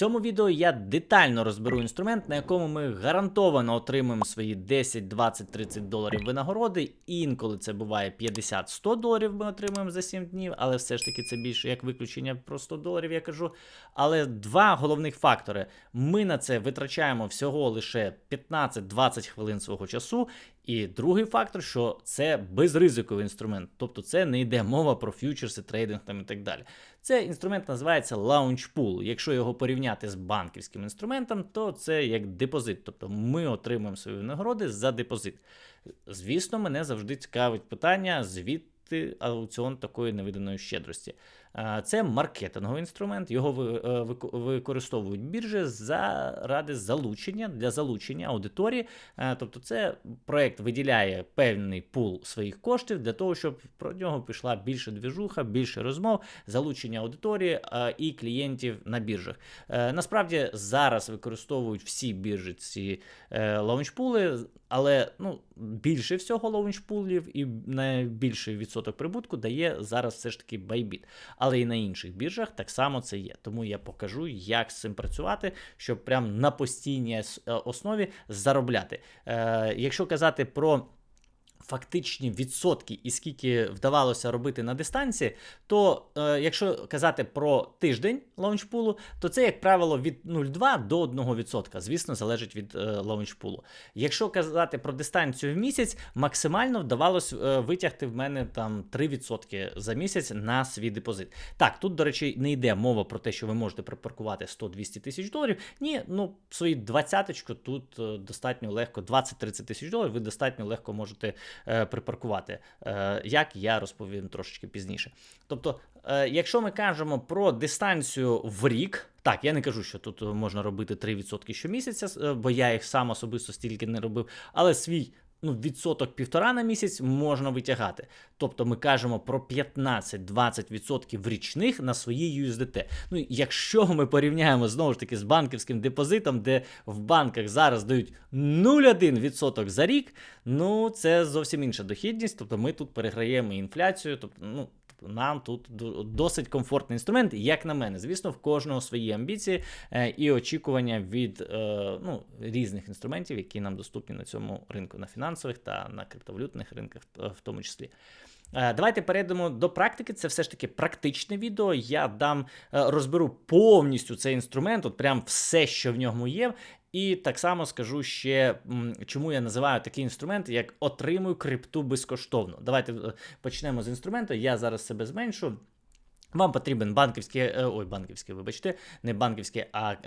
цьому відео я детально розберу інструмент, на якому ми гарантовано отримаємо свої 10, 20, 30 доларів винагороди. Інколи це буває 50-100 доларів ми отримуємо за 7 днів, але все ж таки це більше як виключення про 100 доларів, я кажу. Але два головних фактори: ми на це витрачаємо всього лише 15-20 хвилин свого часу. І другий фактор, що це безризиковий інструмент, тобто це не йде мова про фьючерси, трейдинг там і так далі. Це інструмент називається Pool. Якщо його порівняти з банківським інструментом, то це як депозит. Тобто ми отримуємо свої винагороди за депозит. Звісно, мене завжди цікавить питання, звідти аукціон такої невиданої щедрості. Е, Це маркетинговий інструмент, його е, вик- використовують біржі заради залучення для залучення аудиторії. Е, Тобто, це проект виділяє певний пул своїх коштів для того, щоб про нього пішла більше двіжуха, більше розмов, залучення аудиторії і клієнтів на біржах. Насправді зараз використовують всі біржі ці лаунчпули, але ну, більше всього лаунчпулів і найбільший відсоток прибутку дає зараз все ж таки Bybit. Але і на інших біржах так само це є. Тому я покажу, як з цим працювати, щоб прям на постійній е, основі заробляти. Е, якщо казати про фактичні відсотки і скільки вдавалося робити на дистанції, то е, якщо казати про тиждень лаунчпулу, то це, як правило, від 0,2 до 1%. Звісно, залежить від е, лаунчпулу. Якщо казати про дистанцію в місяць, максимально вдавалось е, витягти в мене там 3% за місяць на свій депозит. Так, тут, до речі, не йде мова про те, що ви можете припаркувати 100-200 тисяч доларів. Ні, ну свої двадцяточку тут е, достатньо легко, 20-30 тисяч доларів, ви достатньо легко можете припаркувати, е, як я розповім трошечки пізніше. Тобто, е, якщо ми кажемо про дистанцію в рік. Так, я не кажу, що тут можна робити 3% щомісяця, е, бо я їх сам особисто стільки не робив, але свій ну, відсоток півтора на місяць можна витягати. Тобто ми кажемо про 15-20% річних на свої USDT. Ну, якщо ми порівняємо знову ж таки з банківським депозитом, де в банках зараз дають 0,1% за рік, ну це зовсім інша дохідність. Тобто ми тут переграємо інфляцію. Тобто, ну. Нам тут досить комфортний інструмент, як на мене. Звісно, в кожного свої амбіції е, і очікування від е, ну, різних інструментів, які нам доступні на цьому ринку, на фінансових та на криптовалютних ринках, е, в тому числі. Давайте перейдемо до практики. Це все ж таки практичне відео. Я дам розберу повністю цей інструмент, от прям все, що в ньому є. І так само скажу ще, чому я називаю такий інструмент, як отримую крипту безкоштовно. Давайте е, почнемо з інструменту. Я зараз себе зменшу. Вам потрібен банківський, е, ой, банківський, вибачте, не банківський, а е,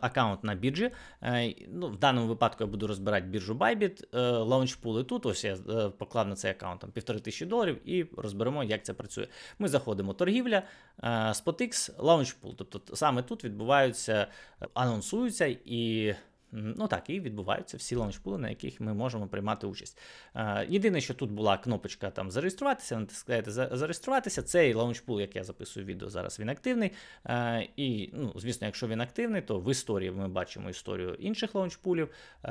аккаунт на біржі. Е, ну, в даному випадку я буду розбирати біржу Bybit, е, лаунчпули тут. Ось я е, поклав на цей аккаунт там півтори тисячі доларів і розберемо, як це працює. Ми заходимо торгівля, е, SpotX, лаунчпул. Тобто саме тут відбуваються, анонсуються і. Ну так, і відбуваються всі лаунчпули, на яких ми можемо приймати участь. Е, єдине, що тут була кнопочка там зареєструватися, натискаєте зареєструватися. Цей лаунчпул, як я записую відео, зараз він активний. Е, і, ну, звісно, якщо він активний, то в історії ми бачимо історію інших лаунчпулів. Е,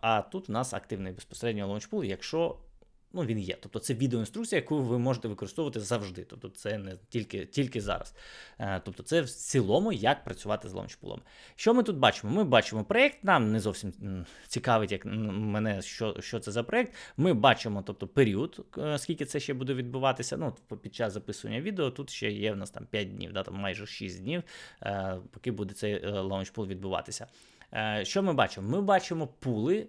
а тут у нас активний безпосередньо лаунчпул, якщо. Ну, він є. Тобто це відеоінструкція, яку ви можете використовувати завжди. Тобто це не тільки, тільки зараз. Е, тобто, це в цілому, як працювати з лаунчпулом. Що ми тут бачимо? Ми бачимо проєкт, нам не зовсім цікавить, як мене, що, що це за проєкт. Ми бачимо тобто, період, е, скільки це ще буде відбуватися. Ну, під час записування відео тут ще є в нас там 5 днів, да, там майже 6 днів, е, поки буде цей лаунчпул відбуватися. Що ми бачимо? Ми бачимо пули,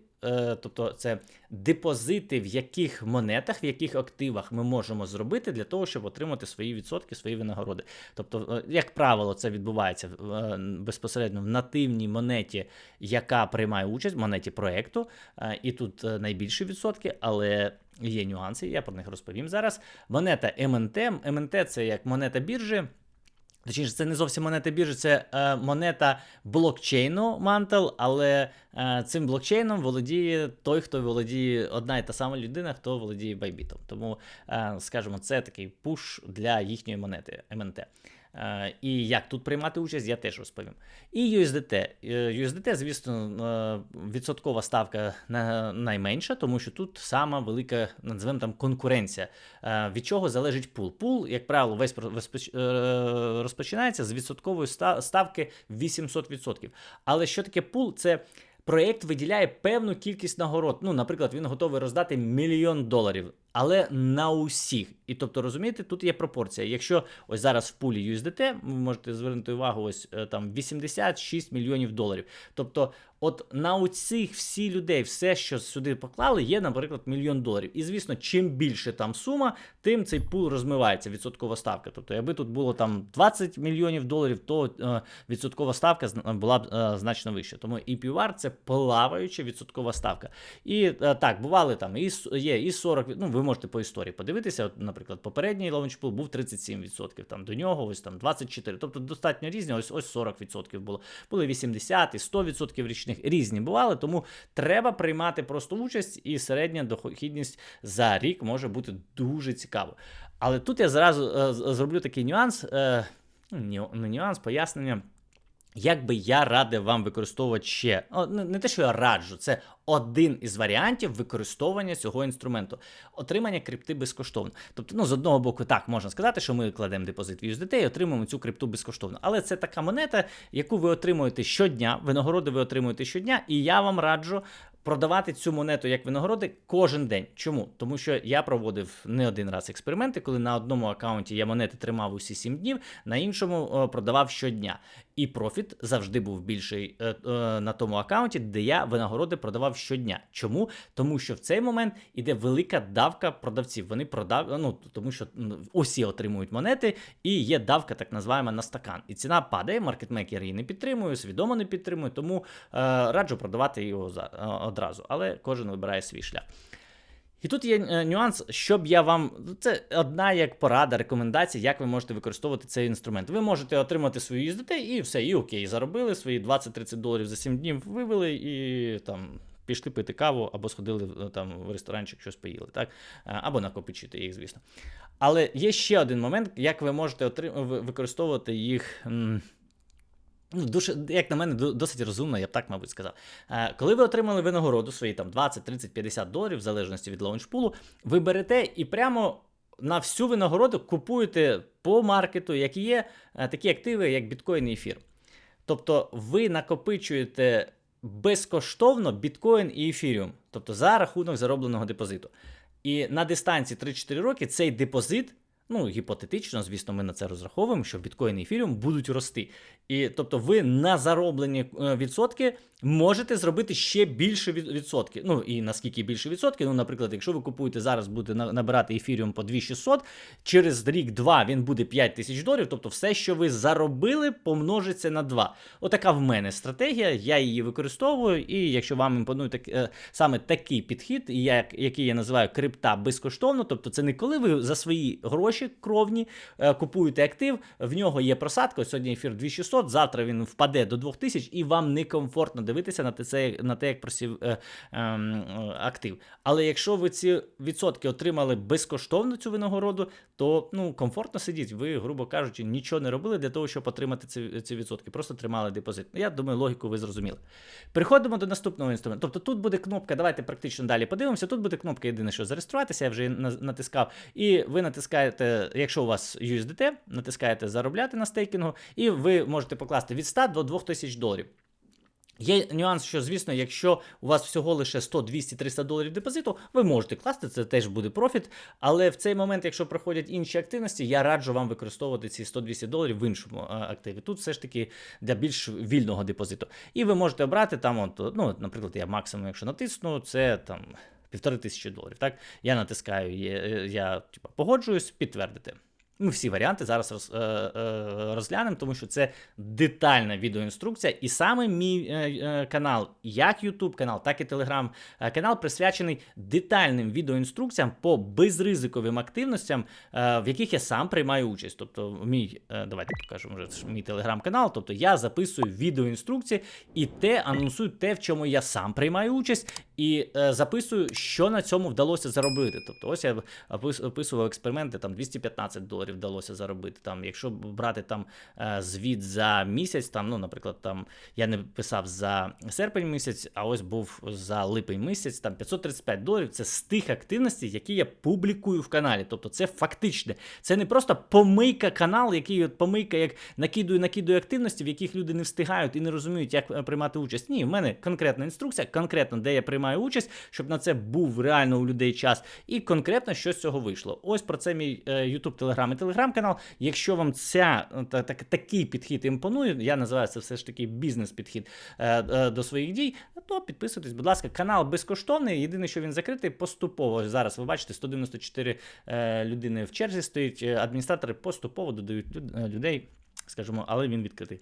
тобто це депозити, в яких монетах, в яких активах ми можемо зробити для того, щоб отримати свої відсотки, свої винагороди. Тобто, е, як правило, це відбувається е, безпосередньо в нативній монеті, яка приймає участь в монеті проекту, е, і тут е, найбільші відсотки, але. Є нюанси, я про них розповім зараз. Монета МНТ. МНТ це як монета біржі. Точніше, це не зовсім монета біржі, це е, монета блокчейну Mantle, але е, цим блокчейном володіє той, хто володіє одна і та сама людина, хто володіє байбітом. Тому, е, скажімо, це такий пуш для їхньої монети МНТ. Е, І як тут приймати участь, я теж розповім. І USDT. Е, USDT, звісно, е, відсоткова ставка найменша, тому що тут сама велика, називаємо там конкуренція. Від чого залежить пул? Пул, як правило, весь розпочинається з відсоткової ставки 800%. Але що таке пул? Це проєкт виділяє певну кількість нагород. Ну, наприклад, він готовий роздати мільйон доларів, але на усіх. І тобто, розумієте, тут є пропорція. Якщо ось зараз в пулі USDT, ви можете звернути увагу, ось е, там 86 мільйонів доларів. Тобто, от на оцих всі людей, все, що сюди поклали, є, наприклад, мільйон доларів. І звісно, чим більше там сума, тим цей пул розмивається, відсоткова ставка. Тобто, якби тут було там 20 мільйонів доларів, то е, відсоткова ставка була б е, значно вища. Тому EPR – це плаваюча відсоткова ставка. І е, так, бували там і є і 40, ну ви можете по історії подивитися. От, наприклад, попередній лаунчпул був 37%, там до нього ось там 24%. Тобто достатньо різні, ось ось 40% було. Були 80 і 100% річних різні бували, тому треба приймати просто участь, і середня дохідність за рік може бути дуже цікаво. Але тут я зразу е, зроблю такий нюанс, е, ну, нюанс, пояснення. Як би я радив вам використовувати ще, не те, що я раджу, це один із варіантів використовування цього інструменту. Отримання крипти безкоштовно. Тобто, ну, з одного боку, так можна сказати, що ми кладемо депозит в USDT і отримуємо цю крипту безкоштовно. Але це така монета, яку ви отримуєте щодня, винагороди ви отримуєте щодня, і я вам раджу. Продавати цю монету як винагороди кожен день. Чому? Тому що я проводив не один раз експерименти, коли на одному аккаунті я монети тримав усі 7 днів, на іншому продавав щодня. І профіт завжди був більший е, е, на тому аккаунті, де я винагороди продавав щодня. Чому? Тому що в цей момент іде велика давка продавців. Вони продав, ну тому що усі отримують монети, і є давка, так називаємо, на стакан. І ціна падає. Маркетмейкер її не підтримує, свідомо не підтримує, тому е, раджу продавати його за, е, одразу. Але кожен вибирає свій шлях. І тут є е, нюанс, щоб я вам. Це одна як порада, рекомендація, як ви можете використовувати цей інструмент. Ви можете отримати свою USDT і все, і окей, заробили свої 20-30 доларів за 7 днів, вивели і там. Пішли пити каву або сходили е, там в ресторанчик, щось поїли, так? Е, Або накопичити їх, звісно. Але є ще один момент, як ви можете отрим... використовувати їх. Ну, дуже, як на мене, досить розумно, я б так, мабуть, сказав. Е, Коли ви отримали винагороду свої там 20, 30, 50 доларів, в залежності від лаунчпулу, ви берете і прямо на всю винагороду купуєте по маркету, які є е, такі активи, як біткоін і ефір. Тобто ви накопичуєте безкоштовно біткоін і ефіріум, тобто за рахунок заробленого депозиту. І на дистанції 3-4 роки цей депозит, ну гіпотетично, звісно, ми на це розраховуємо, що біткоін і ефіріум будуть рости. І тобто ви на зароблені е, відсотки можете зробити ще більше від- відсотки. Ну і наскільки більше відсотки? Ну, наприклад, якщо ви купуєте зараз, будете набирати ефіріум по 2600, через рік-два він буде 5 тисяч доларів. Тобто, все, що ви заробили, помножиться на 2. Отака в мене стратегія. Я її використовую. І якщо вам імпонує так, е, саме такий підхід, як, який я називаю крипта безкоштовно, тобто це не коли ви за свої гроші кровні е, купуєте актив, в нього є просадка. Сьогодні ефір 2600, завтра він впаде до 2000, і вам некомфортно дивитися на те, на те як просів е, ем, е, актив. Але якщо ви ці відсотки отримали безкоштовно цю винагороду, то ну комфортно сидіть. Ви, грубо кажучи, нічого не робили для того, щоб отримати ці, ці відсотки. Просто тримали депозит. Я думаю, логіку ви зрозуміли. Переходимо до наступного інструменту. Тобто тут буде кнопка, давайте практично далі подивимося. Тут буде кнопка єдине, що зареєструватися, я вже натискав. І ви натискаєте, якщо у вас USDT, натискаєте заробляти на стейкінгу, і ви можете покласти від 100 до 2000 доларів. Є нюанс, що, звісно, якщо у вас всього лише 100, 200, 300 доларів депозиту, ви можете класти, це теж буде профіт. Але в цей момент, якщо проходять інші активності, я раджу вам використовувати ці 100-200 доларів в іншому е, активі. Тут все ж таки для більш вільного депозиту. І ви можете обрати там, от, ну, наприклад, я максимум, якщо натисну, це там півтори тисячі доларів. Так? Я натискаю, е, я типу, погоджуюсь, підтвердити. Ми всі варіанти зараз роз, е, е, розглянемо, тому що це детальна відеоінструкція, і саме мій е, е, канал, як YouTube канал, так і Telegram е, канал присвячений детальним відеоінструкціям по безризиковим активностям, е, в яких я сам приймаю участь. Тобто, мій, е, давайте покажемо вже мій Telegram канал. Тобто я записую відеоінструкції і те анонсую те, в чому я сам приймаю участь, і е, записую, що на цьому вдалося заробити. Тобто, ось я описував експерименти там 215 доларів доларів вдалося заробити. Там, якщо брати там е, звіт за місяць, там, ну, наприклад, там я не писав за серпень місяць, а ось був за липень місяць, там 535 доларів. Це з тих активностей, які я публікую в каналі. Тобто це фактичне. Це не просто помийка канал, який от помийка, як накидує, накидує активності, в яких люди не встигають і не розуміють, як е, приймати участь. Ні, в мене конкретна інструкція, конкретно, де я приймаю участь, щоб на це був реально у людей час, і конкретно що з цього вийшло. Ось про це мій е, YouTube, Telegram і Telegram канал. Якщо вам ця е, та, так, такий підхід імпонує, я називаю це все ж таки бізнес-підхід е, е, до своїх дій, то підписуйтесь, будь ласка, канал безкоштовний. Єдине, що він закритий поступово. Зараз ви бачите, 194 е, людини в черзі стоїть. Адміністратори поступово додають люд- людей, скажімо, але він відкритий.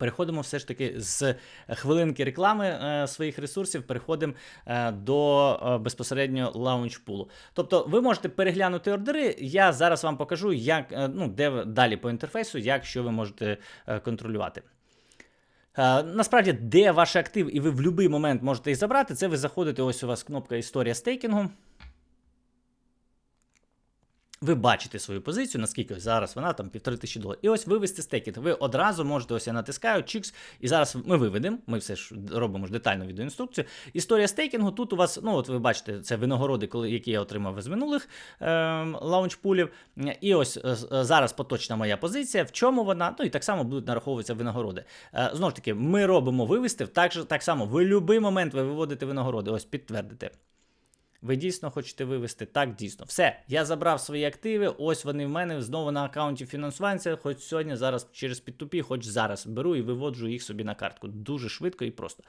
Переходимо все ж таки з хвилинки реклами е, своїх ресурсів, переходимо е, до е, безпосередньо лаунчпулу. Тобто ви можете переглянути ордери. Я зараз вам покажу, як, е, ну, де далі по інтерфейсу, як що ви можете е, контролювати. Е, насправді, де ваш актив, і ви в будь-який момент можете їх забрати, це ви заходите, ось у вас кнопка Історія стейкінгу. Ви бачите свою позицію, наскільки зараз вона там півтори тисячі доларів. І ось вивести стейкінг. Ви одразу можете, ось я натискаю, чікс, і зараз ми виведемо. Ми все ж робимо ж детальну відеоінструкцію. Історія стейкінгу. Тут у вас, ну от ви бачите, це винагороди, коли, які я отримав з минулих е, лаунчпулів. І ось е, зараз поточна моя позиція. В чому вона? Ну і так само будуть нараховуватися винагороди. Е, знову ж таки, ми робимо вивести. Так, так само, будь-який момент ви виводите винагороди. Ось підтвердите. Ви дійсно хочете вивести? Так, дійсно. Все, я забрав свої активи, ось вони в мене знову на аккаунті фінансування. Хоч сьогодні, зараз через підтупі, хоч зараз беру і виводжу їх собі на картку. Дуже швидко і просто.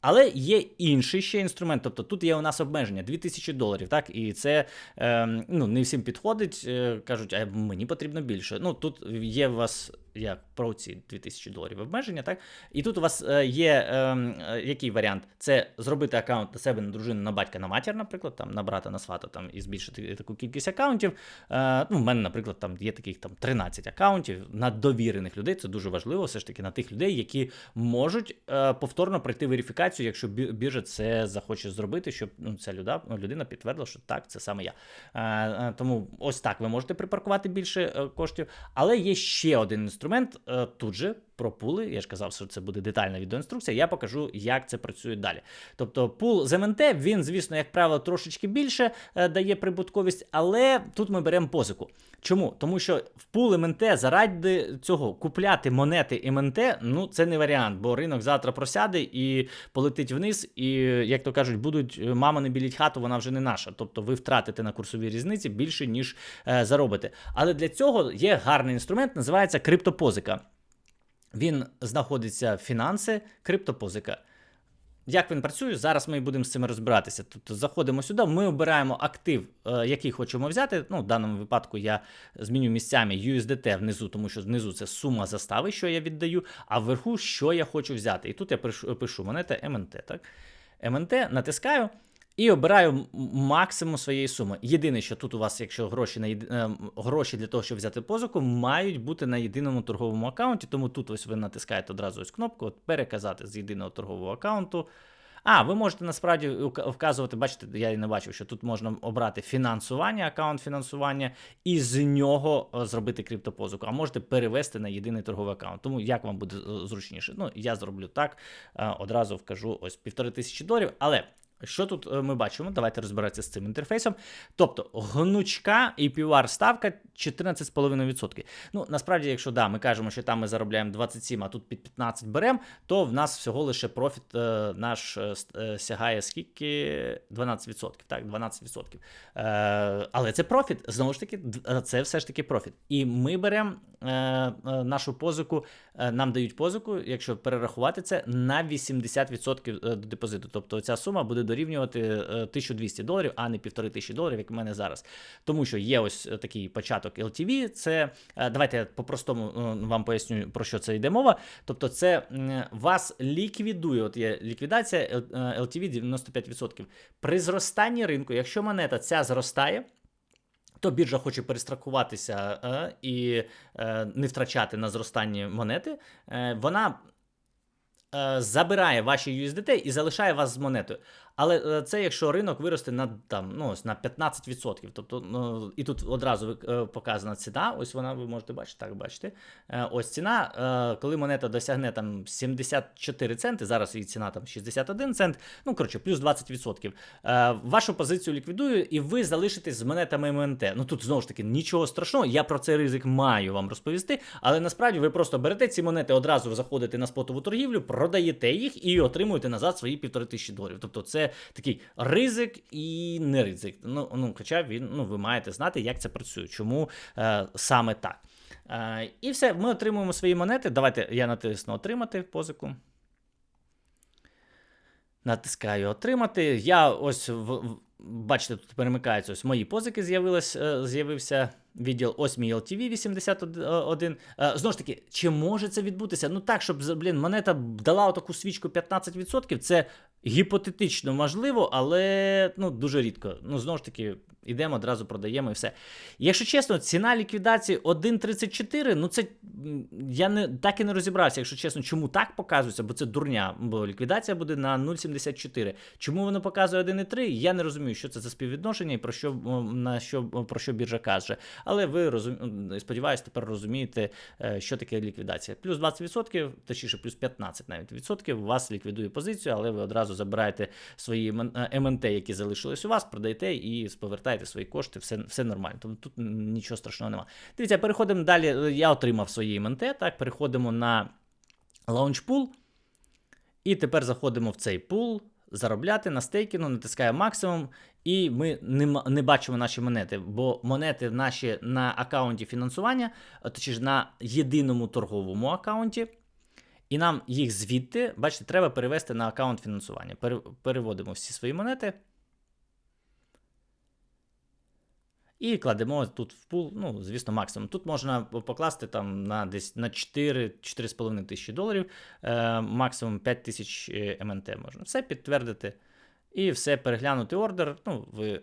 Але є інший ще інструмент, тобто тут є у нас обмеження 2000 доларів, так, і це ем, ну, не всім підходить. Е, кажуть, а мені потрібно більше. Ну тут є у вас як про ці 2000 доларів обмеження, так? І тут у вас е, є ем, е, який варіант? Це зробити аккаунт на себе, на дружину, на батька, на матір, наприклад, там, на брата, на свата там, і збільшити таку кількість аккаунтів. Е, ну, в мене, наприклад, там є таких там 13 аккаунтів на довірених людей. Це дуже важливо, все ж таки на тих людей, які можуть е, повторно пройти верифікацію, якщо біржа це захоче зробити, щоб ну, ця людина підтвердила, що так, це саме я. Е, е, тому ось так ви можете припаркувати більше е, коштів. Але є ще один інструмент е, тут же. Про пули, я ж казав, що це буде детальна відеоінструкція. Я покажу, як це працює далі. Тобто, пул з МНТ, він, звісно, як правило, трошечки більше е, дає прибутковість, але тут ми беремо позику. Чому? Тому що в пул МНТ заради цього купляти монети МНТ, ну це не варіант, бо ринок завтра просяде і полетить вниз, і, як то кажуть, будуть е, мама не біліть хату, вона вже не наша. Тобто ви втратите на курсовій різниці більше, ніж е, заробите. Але для цього є гарний інструмент, називається криптопозика. Він знаходиться в фінанси, криптопозика. Як він працює, зараз ми будемо з цим розбиратися. Тобто заходимо сюди, ми обираємо актив, е, який хочемо взяти. Ну, в даному випадку я зміню місцями USDT внизу, тому що знизу це сума застави, що я віддаю, а вверху, що я хочу взяти. І тут я пишу, монета МНТ. Так? МНТ натискаю. І обираю максимум своєї суми. Єдине, що тут у вас, якщо гроші на єди- е, гроші для того, щоб взяти позику, мають бути на єдиному торговому аккаунті. Тому тут ось ви натискаєте одразу ось кнопку от переказати з єдиного торгового аккаунту. А, ви можете насправді вказувати, бачите, я і не бачив, що тут можна обрати фінансування, аккаунт фінансування, і з нього е, зробити криптопозику. А можете перевести на єдиний торговий аккаунт. Тому як вам буде е, зручніше? Ну, я зроблю так. е, Одразу вкажу ось півтори тисячі доларів. Але що тут е, ми бачимо? Давайте розбиратися з цим інтерфейсом. Тобто гнучка APR ставка 14,5%. Ну, насправді, якщо да, ми кажемо, що там ми заробляємо 27, а тут під 15 беремо, то в нас всього лише профіт е, наш е, е, сягає скільки? 12%. Так, 12%. Е, але це профіт. Знову ж таки, це все ж таки профіт. І ми беремо нашу позику, нам дають позику, якщо перерахувати це, на 80% до депозиту. Тобто ця сума буде дорівнювати е, 1200 доларів, а не 1500 доларів, як у мене зараз. Тому що є ось такий початок LTV. Це е, давайте я по-простому е, вам поясню, про що це йде мова. Тобто, це вас ліквідує. От є ліквідація е, LTV 95%. При зростанні ринку, якщо монета ця зростає. То біржа хоче перестрахуватися е, і е, не втрачати на зростанні монети. Е, вона е, забирає ваші USDT і залишає вас з монетою. Але е, це якщо ринок виросте на там ну ось на 15%. Тобто, ну і тут одразу е, показана ціна. Ось вона ви можете бачити, так бачите. Е, ось ціна, коли монета досягне там 74 центи, зараз її ціна там 61 цент. Ну коротше, плюс 20%. Е, вашу позицію ліквідую, і ви залишитесь з монетами МНТ. Ну тут знову ж таки нічого страшного. Я про цей ризик маю вам розповісти, але насправді ви просто берете ці монети, одразу заходите на спотову торгівлю, продаєте їх і отримуєте назад свої півтори тисячі доларів. Тобто, це такий ризик і не ризик. Ну, ну хоча він ну ви маєте знати, як це працює, чому е, саме так. Е, і все, ми отримуємо свої монети. Давайте я натисну отримати позику. Натискаю отримати. Я ось в, бачите, тут перемикаються ось мої позики. Е, з'явився відділ. Ось мій LTV 81. Е, Знову ж таки, чи може це відбутися? Ну так, щоб блін, монета дала таку свічку 15%, це гіпотетично можливо, але ну, дуже рідко. Ну, знову ж таки, йдемо одразу продаємо і все. Якщо чесно, ціна ліквідації 1.34, ну це я не так і не розібрався, якщо чесно, чому так показується, бо це дурня, бо ліквідація буде на 0.74. Чому воно показує 1.3, я не розумію, що це за співвідношення і про що на що про що біржа каже. Але ви розум... сподіваюся, тепер розумієте, е, що таке ліквідація. Плюс 20%, точніше, плюс 15 навіть відсотків, вас ліквідує позицію, але ви одразу забираєте свої е, МНТ, які залишились у вас, продаєте і повертаєте свої кошти, все, все нормально. Тобто тут нічого страшного немає. Дивіться, переходимо далі. Я отримав свої МНТ, так, переходимо на лаунчпул. І тепер заходимо в цей пул, заробляти на стейкінгу, натискаємо максимум, і ми не, не бачимо наші монети, бо монети наші на аккаунті фінансування, точніше на єдиному торговому аккаунті. І нам їх звідти, бачите, треба перевести на аккаунт фінансування. Пере- Переводимо всі свої монети. І кладемо тут в пул, ну, звісно, максимум. Тут можна покласти там на десь на 4-4,5 тисячі доларів, е, максимум 5 тисяч е, МНТ можна. Все підтвердити і все переглянути ордер. Ну, ви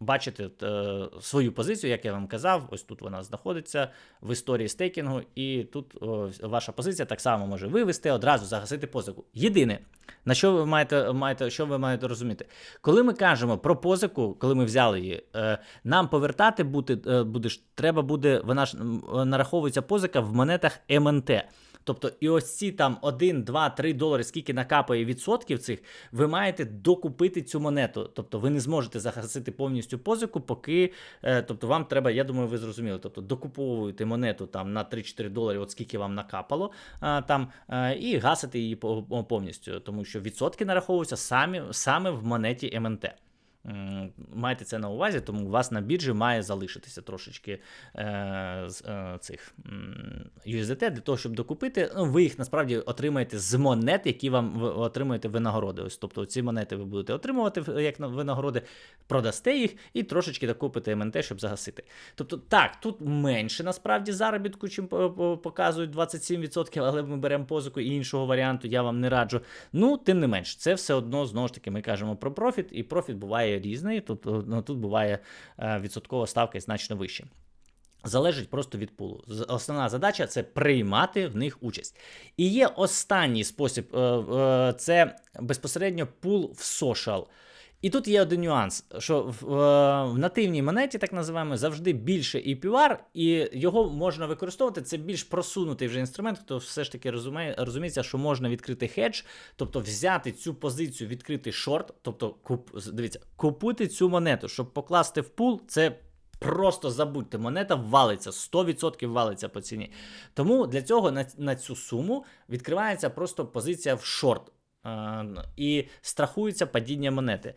бачите е, свою позицію, як я вам казав. Ось тут вона знаходиться в історії стейкінгу, і тут о, ваша позиція так само може вивести, одразу загасити позику. Єдине, на що ви маєте, маєте, що ви маєте розуміти? Коли ми кажемо про позику, коли ми взяли її, е, нам повертати бути, е, будеш, треба буде, вона ж нараховується позика в монетах МНТ. Тобто, і ось ці там 1, 2, 3 долари, скільки накапає відсотків цих, ви маєте докупити цю монету. Тобто ви не зможете загасити повністю позику, поки. Е, тобто вам треба, я думаю, ви зрозуміли. Тобто докуповуєте монету там на 3-4 долари, от скільки вам накапало там, е, і гасите її по- по- повністю, тому що відсотки нараховуються самі, саме в монеті МНТ. Майте це на увазі, тому у вас на біржі має залишитися трошечки е, з, е, цих USDT для того, щоб докупити. Ну, ви їх насправді отримаєте з монет, які вам ви отримуєте винагороди. Ось, тобто ці монети ви будете отримувати як на- винагороди, продасте їх і трошечки докупите МНТ, щоб загасити. Тобто, так, тут менше насправді заробітку, чим по- по- показують 27%, але ми беремо позику і іншого варіанту, я вам не раджу. Ну, тим не менш, це все одно знову ж таки ми кажемо про профіт, і профіт буває різний. Тут, ну, тут буває е, відсоткова ставка значно вища. Залежить просто від пулу. Основна задача це приймати в них участь. І є останній спосіб: е, е, це безпосередньо пул в social. І тут є один нюанс, що в, в нативній монеті, так називаємо, завжди більше APR, і його можна використовувати. Це більш просунутий вже інструмент, хто все ж таки розуміє, розуміється, що можна відкрити хедж, тобто взяти цю позицію, відкрити шорт, тобто куп, дивіться, купити цю монету, щоб покласти в пул, це. Просто забудьте, монета валиться, 100% валиться по ціні. Тому для цього на, на цю суму відкривається просто позиція в шорт і страхується падіння монети.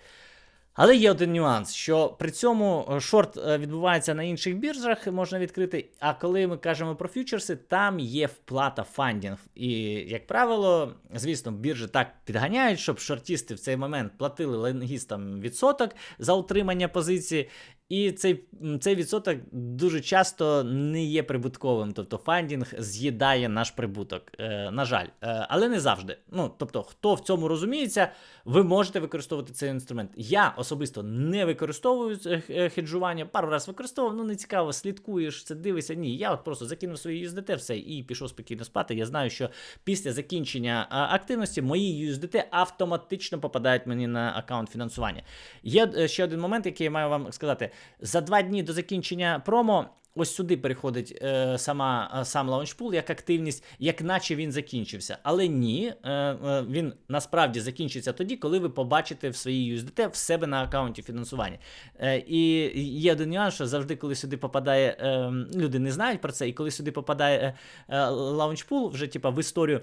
Але є один нюанс, що при цьому е, шорт е, відбувається на інших біржах, можна відкрити. А коли ми кажемо про фьючерси, там є вплата фандінг. І, як правило, звісно, біржі так підганяють, щоб шортісти в цей момент платили ленгістам відсоток за утримання позиції. І цей, цей відсоток дуже часто не є прибутковим. Тобто фандінг з'їдає наш прибуток. Е, на жаль, е, але не завжди. Ну, тобто, хто в цьому розуміється, ви можете використовувати цей інструмент. Я особисто не використовую е, е, хеджування, пару разів використовував, ну не цікаво, слідкуєш, це дивишся. Ні, я от просто закинув свої USDT, все і пішов спокійно спати. Я знаю, що після закінчення активності мої USDT автоматично попадають мені на аккаунт фінансування. Є е, ще один момент, який я маю вам сказати. За два дні до закінчення промо. Ось сюди переходить е, сама, е, сам лаунчпул як активність, як наче він закінчився. Але ні, е, е, він насправді закінчиться тоді, коли ви побачите в своїй USDT в себе на аккаунті фінансування. Е, і є один нюанс, що завжди, коли сюди попадає, е, люди не знають про це, і коли сюди попадає е, е, лаунчпул, вже типа в історію.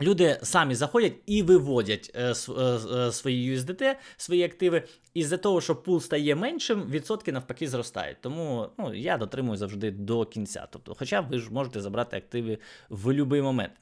Люди самі заходять і виводять е, е, е, свої USDT, свої активи. І з-за того, що пул стає меншим, відсотки навпаки зростають. Тому ну, я дотримую завжди до кінця. Тобто, хоча ви ж можете забрати активи в будь-який момент.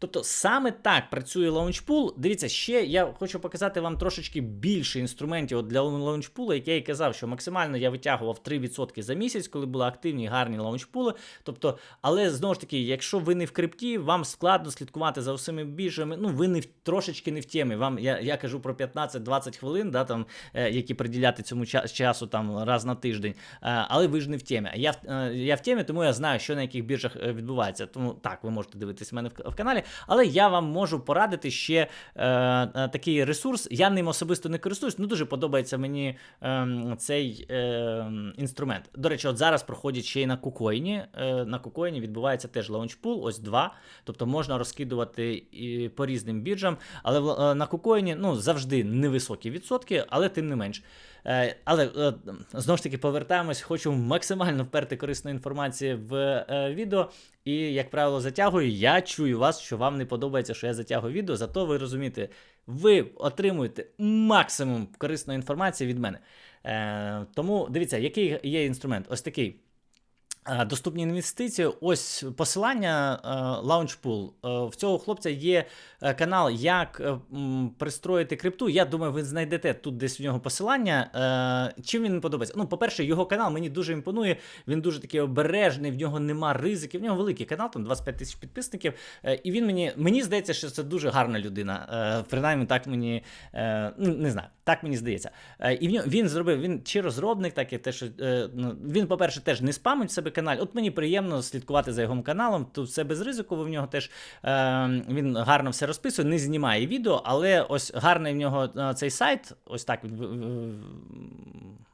Тобто, саме так працює лаунчпул. Дивіться, ще я хочу показати вам трошечки більше інструментів для лаунчпула, як я і казав, що максимально я витягував 3% за місяць, коли були активні гарні лаунчпули. Тобто, але знову ж таки, якщо ви не в крипті, вам складно слідкувати за всіми біржами. Ну, ви не в, трошечки не в темі. Вам я, я кажу про 15-20 хвилин, да, там, е, які приділяти цьому ча- часу там раз на тиждень. Е, але ви ж не в темі. Я, е, я в темі, тому я знаю, що на яких біржах е, відбувається. Тому так, ви можете дивитися в мене в, в каналі. Але я вам можу порадити ще е, е, такий ресурс. Я ним особисто не користуюсь, ну дуже подобається мені е, цей е, інструмент. До речі, от зараз проходять ще й на кукоїні. Е, на кукоїні відбувається теж лаунчпул, ось два. Тобто можна розкидувати і по різним біржам. Але е, на кукоїні ну, завжди невисокі відсотки, але тим не менш. Е, Але е, знову ж таки повертаємось, хочу максимально вперти корисної інформації в е, відео. І, як правило, затягую. Я чую вас, що вам не подобається, що я затягую відео, зато ви розумієте, ви отримуєте максимум корисної інформації від мене. Тому дивіться, який є інструмент. Ось такий. Доступні інвестиції. Ось посилання е, Launchpool. Е, В цього хлопця є е, канал, як пристроїти крипту. Я думаю, ви знайдете тут десь в нього посилання. Чим він подобається? Ну, по-перше, його канал мені дуже імпонує. Він дуже такий обережний, в нього нема ризиків. В нього великий канал, там 25 тисяч підписників. І він мені мені здається, що це дуже гарна людина. Принаймні, так мені ну, не знаю. Так мені здається. І в нього він зробив, він чи розробник, так і те, що ну, він, по-перше, теж не спамить себе канал. От мені приємно слідкувати за його каналом. Тут все без ризику. В нього теж е, він гарно все розписує, не знімає відео, але ось гарний в нього е, цей сайт. Ось так він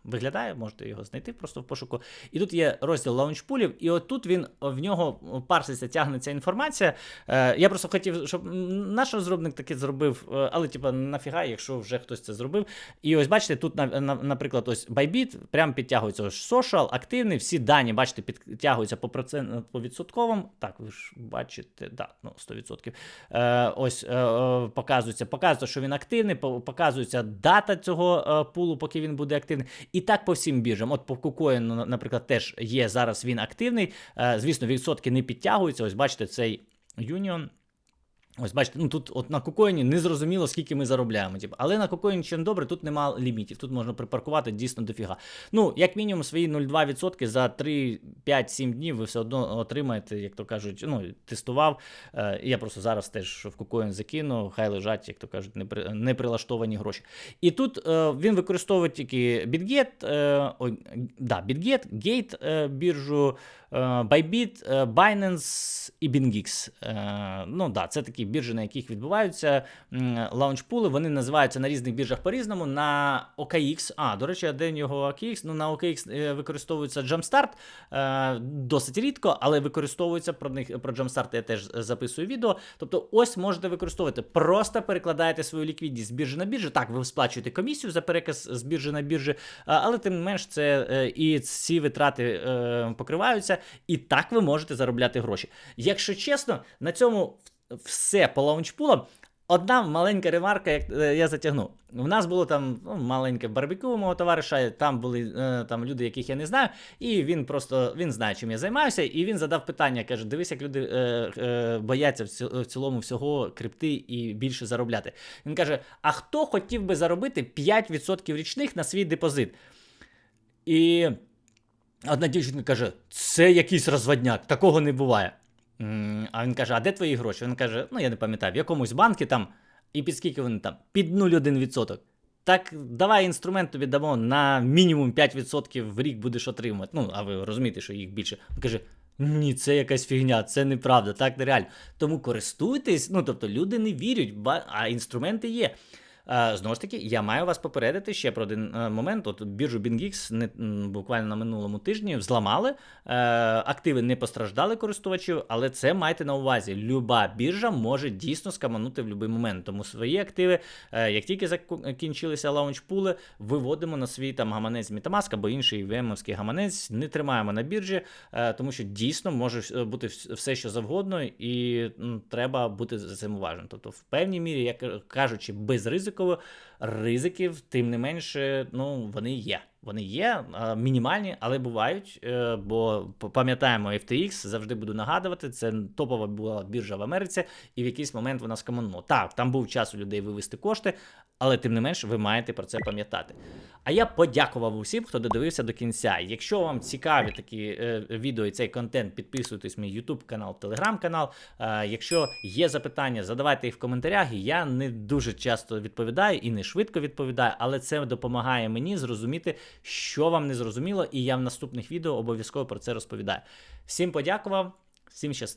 виглядає. Можете його знайти просто в пошуку. І тут є розділ лаунчпулів, і от тут він в нього парситься, тягнеться інформація. Е, я просто хотів, щоб наш розробник таке зробив, е, але типа нафіга, якщо вже хтось це зробив. І ось бачите, тут, на, на, наприклад, ось Bybit, прям підтягується social, активний, всі дані, бачите, підтягуються по процент, по відсотковим. Так, ви ж бачите, да, ну, 100%. Е, ось е, е, показується, показується, що він активний, показується дата цього пулу, поки він буде активний. І так по всім біржам. От по KuCoin, ну, наприклад, теж є зараз він активний. Е, звісно, відсотки не підтягуються. Ось бачите, цей Union. Ось бачите, ну тут от на кукоїні не зрозуміло, скільки ми заробляємо. Типу. Але на кукоїні не добре, тут нема лімітів. Тут можна припаркувати дійсно дофіга. Ну, як мінімум, свої 0,2% за 3, 5, 7 днів ви все одно отримаєте, як то кажуть, ну, тестував. Е, я просто зараз теж в кукоїн закину, хай лежать, як то кажуть, непри- неприлаштовані гроші. І тут е, він використовує тільки BitGet, е, да, BitGet, Gate біржу, Bybit, е, Binance і BingX. Е, ну да, це такі біржі, на яких відбуваються лаунчпули. Вони називаються на різних біржах по-різному. На OKX, а, до речі, а де в OKX? Ну, на OKX е, використовується Jumpstart, е, досить рідко, але використовується про них про Jumpstart я теж записую відео. Тобто, ось можете використовувати. Просто перекладаєте свою ліквідність з біржі на біржу. Так, ви сплачуєте комісію за переказ з біржі на біржі, але тим не менш це е, і ці витрати е, і так ви можете заробляти гроші. Якщо чесно, на цьому все по лаунчпулам. Одна маленька ремарка, як е, я затягну. У нас було там ну, маленьке барбекю мого товариша, там були е, там люди, яких я не знаю, і він просто він знає, чим я займаюся, і він задав питання: каже: дивись, як люди е, е, бояться в цілому всього крипти і більше заробляти. Він каже: А хто хотів би заробити 5% річних на свій депозит? І одна дівчинка каже: це якийсь розводняк, такого не буває. А він каже: А де твої гроші? Він каже: Ну я не пам'ятаю, в якомусь банку там, і під скільки вони там? Під 0,1%. Так, давай інструмент тобі дамо на мінімум 5% в рік будеш отримувати. Ну, а ви розумієте, що їх більше. Він каже: ні, це якась фігня, це неправда, так нереально. Тому користуйтесь, ну тобто люди не вірять, а інструменти є. Е, Знову ж таки, я маю вас попередити ще про один е, момент. От біржу BingX не, буквально на минулому тижні взламали. Е, активи не постраждали користувачів, але це майте на увазі. Люба біржа може дійсно скаманути в будь-який момент. Тому свої активи, як тільки закінчилися лаунчпули, виводимо на свій там гаманець Metamask або інший VM-овський гаманець, не тримаємо на біржі, тому що дійсно може бути все, що завгодно, і треба бути за цим уважним. Тобто, в певній мірі, як кажучи, безризиково, ризиків, тим не менше, ну вони є. Вони є мінімальні, але бувають. е, Бо пам'ятаємо, FTX, завжди буду нагадувати, це топова була біржа в Америці, і в якийсь момент вона скаманула. Так, там був час у людей вивести кошти, але тим не менш ви маєте про це пам'ятати. А я подякував усім, хто додивився до кінця. Якщо вам цікаві такі е, відео і цей контент, підписуйтесь мій YouTube канал, Telegram канал. Е, якщо є запитання, задавайте їх в коментарях. Я не дуже часто відповідаю і не швидко відповідаю, але це допомагає мені зрозуміти, що вам не зрозуміло, і я в наступних відео обов'язково про це розповідаю. Всім подякував, всім щасти.